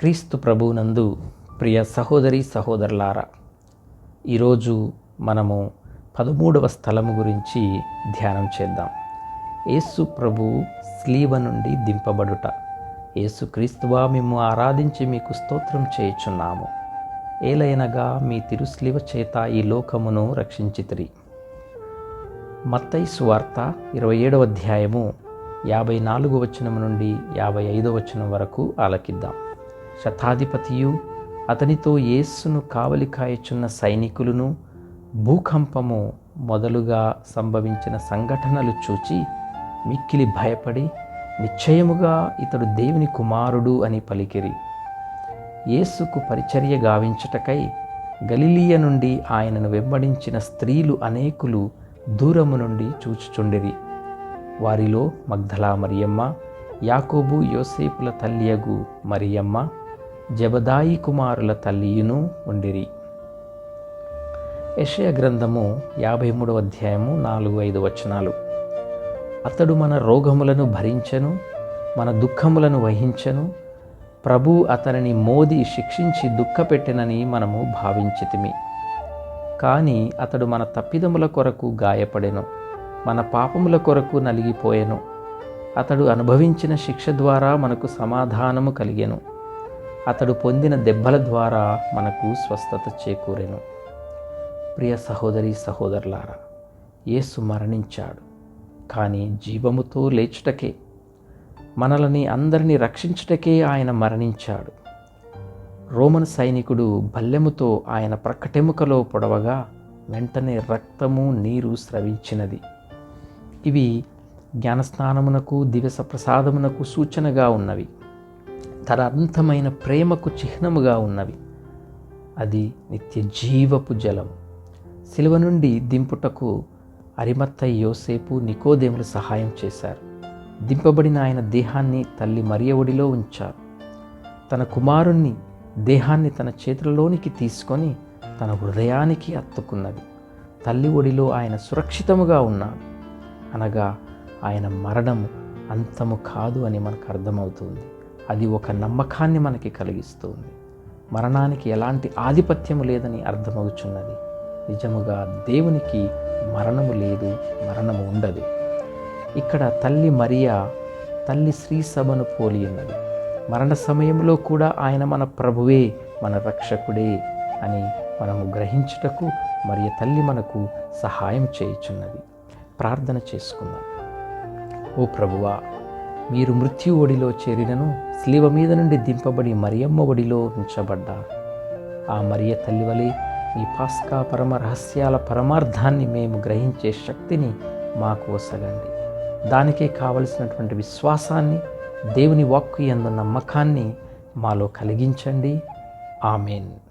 క్రీస్తు ప్రభువునందు ప్రియ సహోదరి సహోదరులారా ఈరోజు మనము పదమూడవ స్థలము గురించి ధ్యానం చేద్దాం. యేసు ప్రభు స్లీవ నుండి దింపబడుట. యేసు క్రీస్తువా మేము ఆరాధించి మీకు స్తోత్రం చేయుచున్నాము. ఏలైనగా మీ తిరుస్లీవ చేత ఈ లోకమును రక్షించితిరి. మత్తయి సువార్త ఇరవై ఏడవ అధ్యాయము యాభై నాలుగు వచనం నుండి యాభై ఐదో వచనం వరకు ఆలకిద్దాం. శతాధిపతియు అతనితో యేస్సును కావలి కాయచున్న సైనికులను భూకంపము మొదలుగా సంభవించిన సంఘటనలు చూచి మిక్కిలి భయపడి నిశ్చయముగా ఇతడు దేవుని కుమారుడు అని పలికిరి. యేసుకు పరిచర్య గావించుటకై గలిలియ నుండి ఆయనను వెంబడించిన స్త్రీలు అనేకులు దూరము నుండి చూచుచుండిరి. వారిలో మగ్ధలా మరియమ్మ యాకోబు యోసేపుల తల్లియగు మరియమ్మ జబదాయి కుమారుల తల్లియును ఉండిరి. యషయ గ్రంథము యాభై మూడవ అధ్యాయము నాలుగు ఐదు వచనాలు. అతడు మన రోగములను భరించెను మన దుఃఖములను వహించెను ప్రభు అతనిని మోది శిక్షించి దుఃఖపెట్టినని మనము భావించితిమి. కానీ అతడు మన తప్పిదముల కొరకు గాయపడెను మన పాపముల కొరకు నలిగిపోయెను. అతడు అనుభవించిన శిక్ష ద్వారా మనకు సమాధానము కలిగెను. అతడు పొందిన దెబ్బల ద్వారా మనకు స్వస్థత చేకూరెను. ప్రియ సహోదరి సహోదరులారా యేసు మరణించాడు కానీ జీవముతో లేచుటకే మనలని అందరినీ రక్షించుటకే ఆయన మరణించాడు. రోమన్ సైనికుడు బల్లెముతో ఆయన ప్రక్కటెముకలో పొడవగా వెంటనే రక్తము నీరు స్రవించినది. ఇవి జ్ఞానస్నానమునకు దివస ప్రసాదమునకు సూచనగా ఉన్నవి. తన అంతమైన ప్రేమకు చిహ్నముగా ఉన్నవి. అది నిత్య జీవపు జలం శిలువ నుండి దింపుటకు అరిమత్త యోసేపు నికోదేములు సహాయం చేశారు. దింపబడిన ఆయన దేహాన్ని తల్లి మరియ ఒడిలో ఉంచారు. తన కుమారుణ్ణి దేహాన్ని తన చేతులలోనికి తీసుకొని తన హృదయానికి అత్తుకున్నది. తల్లి ఒడిలో ఆయన సురక్షితముగా ఉన్నాడు. అనగా ఆయన మరణం అంతము కాదు అని మనకు అర్థమవుతుంది. అది ఒక నమ్మకాన్ని మనకి కలిగిస్తుంది. మరణానికి ఎలాంటి ఆధిపత్యము లేదని అర్థమవుచున్నది. నిజముగా దేవునికి మరణము లేదు మరణము ఉండదు. ఇక్కడ తల్లి మరియా తల్లి శ్రీ సభను పోలి ఉన్నది. మరణ సమయంలో కూడా ఆయన మన ప్రభువే మన రక్షకుడే అని మనము గ్రహించుటకు మరియ తల్లి మనకు సహాయం చేయుచున్నది. ప్రార్థన చేసుకుందాం. ఓ ప్రభువా మీరు మృత్యు ఒడిలో చేరినను స్లీవ మీద నుండి దింపబడి మరియమ్మ ఒడిలో ఉంచబడ్డారు ఆ మరియ తల్లివలి ఈ పాస్కా పరమ రహస్యాల పరమార్థాన్ని మేము గ్రహించే శక్తిని మాకు వసగండి. దానికే కావలసినటువంటి విశ్వాసాన్ని దేవుని వాక్కు ఎందు నమ్మకాన్ని మాలో కలిగించండి. ఆమెన్.